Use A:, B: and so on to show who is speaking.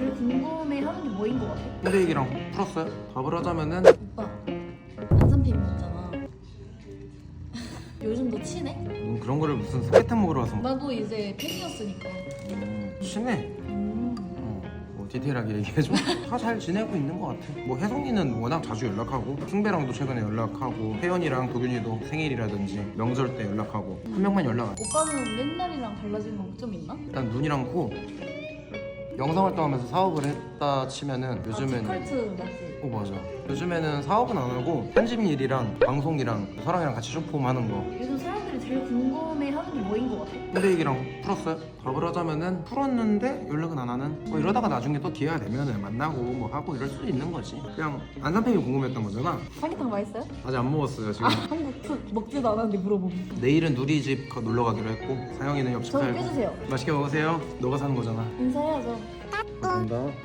A: 제일 궁금해하는 게 뭐인 것 같아?
B: 얘기랑 풀었어요? 답을 하자면은
A: 오빠 안산팸 먹잖아. 요즘 너 친해?
B: 음, 그런 거를 무슨 삼계탕 먹으러 와서
A: 나도 이제 팬이었으니까.
B: 음, 친해
A: 음.
B: 어, 뭐 디테일하게 얘기해줘 다 잘 지내고 있는 것 같아 뭐 혜성이는 워낙 자주 연락하고 승배랑도 최근에 연락하고 혜연이랑 도균이도 생일이라든지 명절 때 연락하고 한 명만 연락 안 해.
A: 오빠는 옛날이랑 달라진 건 좀 있나?
B: 일단 눈이랑 코 영상 활동하면서 사업을 했다 치면은 요즘에는
A: 아, 맞지?
B: 어 맞아. 요즘에는 사업은 안 하고 편집 일이랑 방송이랑 서랑이랑 같이 쇼폼하는 거.
A: 요즘 사람들이 제일 궁금해하는 게 뭐인 것 같아?
B: 근데 얘기랑 풀었어요? 답을 하자면은 풀었는데 연락은 안 하는? 뭐 이러다가 나중에 또 기회가 되면은 만나고 뭐 하고 이럴 수도 있는 거지. 그냥 안산팸이 궁금했던 거잖아.
A: 삼계탕 맛있어요?
B: 아직 안 먹었어요 지금.
A: 한국 푸 먹지도 않았는데 물어보면
B: 내일은 누리 집 가- 놀러 가기로 했고 사영이는 옆집
A: 저를
B: 살고.
A: 빼주세요.
B: 맛있게 먹으세요. 너가 사는 거잖아.
A: 인사해야죠
B: 감사합니다